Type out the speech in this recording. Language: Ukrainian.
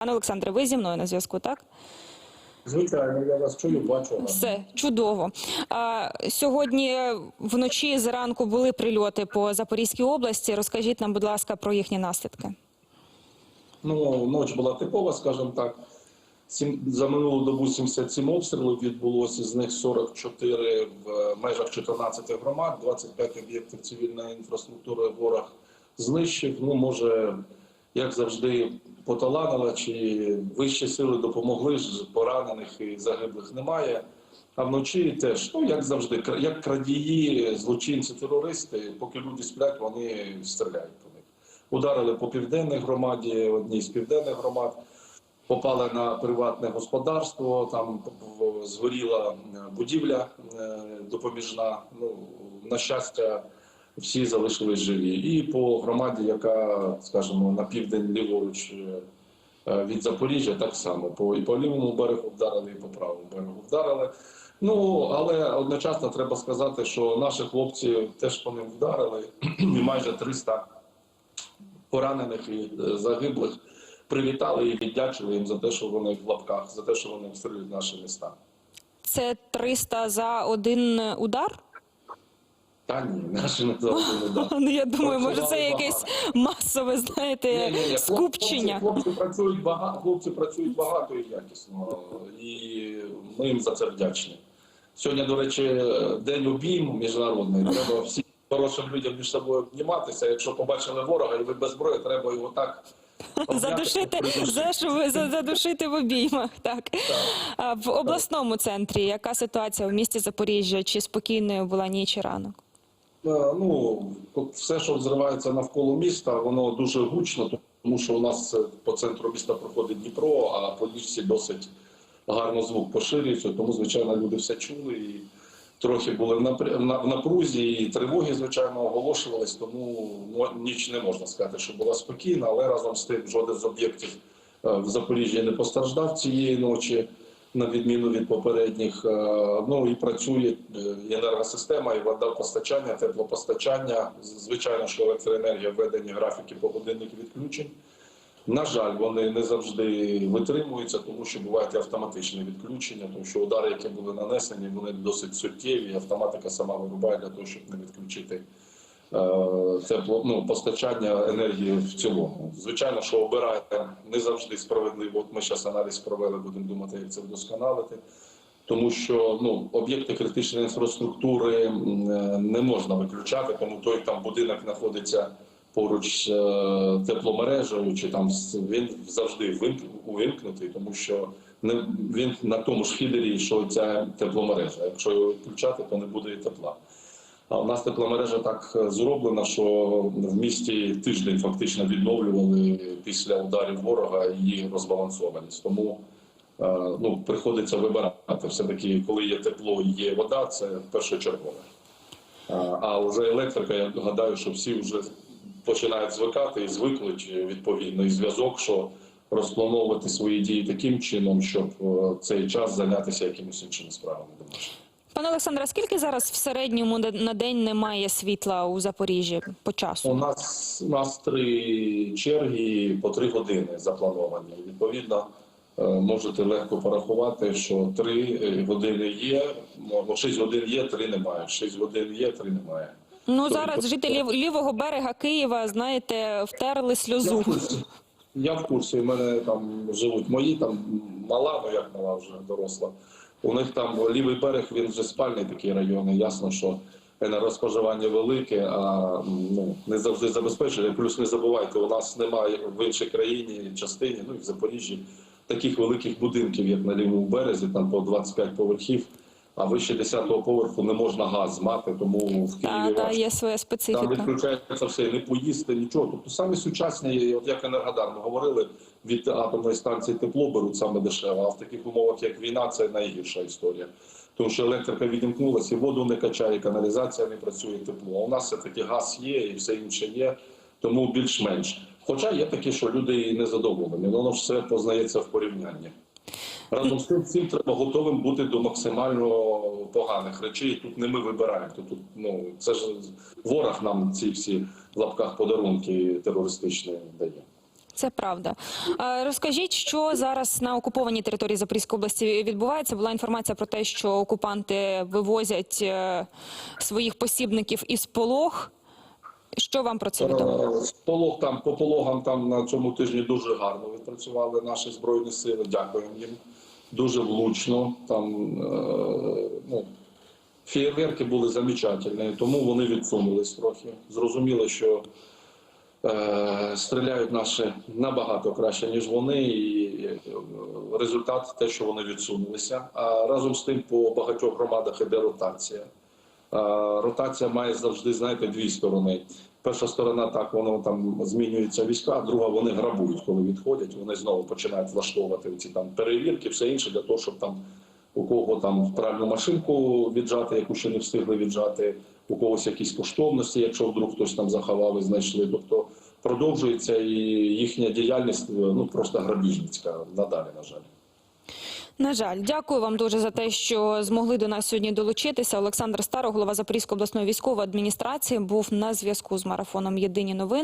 Пане Олександре, ви зі мною на зв'язку, так? Звичайно, я вас чую, бачу. Все чудово. А, сьогодні вночі зранку були прильоти по Запорізькій області. Розкажіть нам, будь ласка, про їхні наслідки. Ну, ніч була типова, скажімо так. Сім- За минулу добу 77 обстрілів відбулося, з них 44 в межах 14 громад, 25 об'єктів цивільної інфраструктури ворог знищив. Ну, може, як завжди, поталанило, чи вищі сили допомогли, поранених і загиблих немає. А вночі теж, ну як завжди, як крадії, злочинці, терористи, поки люди сплять, вони стріляють по них. Ударили по південній громаді, одній з південних громад, попали на приватне господарство, там згоріла будівля е, допоміжна. Ну, на щастя, всі залишились живі. І по громаді, яка, скажімо, на південь ліворуч е, від Запоріжжя, так само по і по лівому берегу вдарили, і по правому берегу вдарили. Ну але одночасно треба сказати, що наші хлопці теж по ним вдарили, і майже 300 поранених і е, загиблих привітали і віддячили їм за те, що вони в лапках, за те, що вони обстрілюють наші міста. Це 300 за один удар? Та ні, наші не завжди не. Ну я думаю, може це якесь масове, знаєте, скупчення. Хлопці, працюють багато, хлопці працюють багато і якісно, і ми їм за це вдячні. Сьогодні, до речі, день обійму міжнародний. Треба всім хорошим людям між собою обніматися. Якщо побачили ворога і ви без зброї, треба його так Задушити, задушити в обіймах. Так в обласному центрі яка ситуація в місті Запоріжжя? Чи спокійною була ніч і ранок? Е, Ну, все, що взривається навколо міста, воно дуже гучно, тому що у нас по центру міста проходить Дніпро, а по річці досить гарно звук поширюється. Тому, звичайно, люди все чули і трохи були в напрузі, і тривоги, звичайно, оголошувались. Тому мо- ніч не можна сказати, що була спокійна, але разом з тим жоден з об'єктів е, в Запоріжжі не постраждав цієї ночі на відміну від попередніх. Е, Ну і працює е, і енергосистема, і водопостачання, теплопостачання. Звичайно, що електроенергія введені графіки погодинних відключень. На жаль, вони не завжди витримуються, тому що бувають автоматичні відключення, тому що удари, які були нанесені, вони досить суттєві. Автоматика сама вирубає для того, щоб не відключити тепло, ну, постачання енергії в цілому. Звичайно, що обирає не завжди справедливо. От ми зараз аналіз провели, будемо думати, як це вдосконалити. Тому що ну об'єкти критичної інфраструктури е, не можна виключати, тому той там будинок знаходиться поруч з е, тепломережею, чи там він завжди увімкнутий, тому що не він на тому ж фідері, що ця тепломережа. Якщо його відключати, то не буде і тепла. А у нас тепломережа так е, зроблена, що в місті тиждень фактично відновлювали після ударів ворога її розбалансованість. Тому е, ну, приходиться вибирати. Все-таки, коли є тепло і є вода, це першочергове. Е, А вже електрика, я гадаю, що всі вже починають звикати і е, відповідно і зв'язок, що розплановувати свої дії таким чином, щоб цей час зайнятися якимись іншими справами. Пане Олександре, скільки зараз в середньому на- день немає світла у Запоріжжі по У часу? нас у нас три черги по три години заплановані. Відповідно, е, можете легко порахувати, що три е, години є, ну, шість годин є, три немає. Шість годин є, три немає. Ну зараз жителі лівого берега Києва, знаєте, втерли Я сльозу. в курсі. Я в курсі. У мене там живуть мої, там мала, ну як мала вже доросла. У них там лівий берег, він вже спальний такий район. і Ясно, що енергоспоживання велике, а ну не завжди забезпечує. Плюс не забувайте, у нас немає в іншій країні, частині, ну і в Запоріжжі, таких великих будинків, як на лівому березі, там по 25 поверхів. А вище 10-го поверху не можна газ мати, тому в Києві та важко. є своя Там специфіка. відключається все, не поїсти, нічого. Тобто самі сучасні, от як Енергодар, ми говорили, від атомної станції тепло беруть саме дешево, а в таких умовах, як війна, це найгірша історія. Тому що електрика відімкнулася, і воду не качає, і каналізація не працює тепло. А у нас все-таки газ є і все інше є, тому більш-менш. Хоча є такі, що люди і не задоволені, воно ж все познається в порівнянні. Разом з тим, всім треба готовим бути до максимально поганих речей. Тут не ми вибираємо. Тут, ну це ж ворог нам ці всі в лапках подарунки терористичні дає. Це правда. Розкажіть, що зараз на окупованій території Запорізької області відбувається. Була інформація про те, що окупанти вивозять е, своїх посібників із полог. Що вам про це відомо? Е, там по пологам там на цьому тижні дуже гарно відпрацювали наші збройні сили. Дякуємо їм. Дуже влучно. Там е, ну, фєєрверки були замечательні, тому вони відсунулись трохи. Зрозуміло, що е, стріляють наші набагато краще, ніж вони, і е, результат те, що вони відсунулися. А разом з тим по багатьох громадах іде ротація. Ротація має завжди, знаєте, дві сторони. Перша сторона так воно там змінюється війська, а друга вони грабують, коли відходять. Вони знову починають влаштовувати ці там перевірки, все інше для того, щоб там у кого там пральну машинку віджати, яку ще не встигли віджати, у когось якісь коштовності, якщо вдруг хтось там заховав і знайшли. Тобто продовжується і їхня діяльність ну просто грабіжницька надалі, на жаль. На жаль, дякую вам дуже за те, що змогли до нас сьогодні долучитися. Олександр Старо, голова Запорізької обласної військової адміністрації, був на зв'язку з марафоном Єдині новини.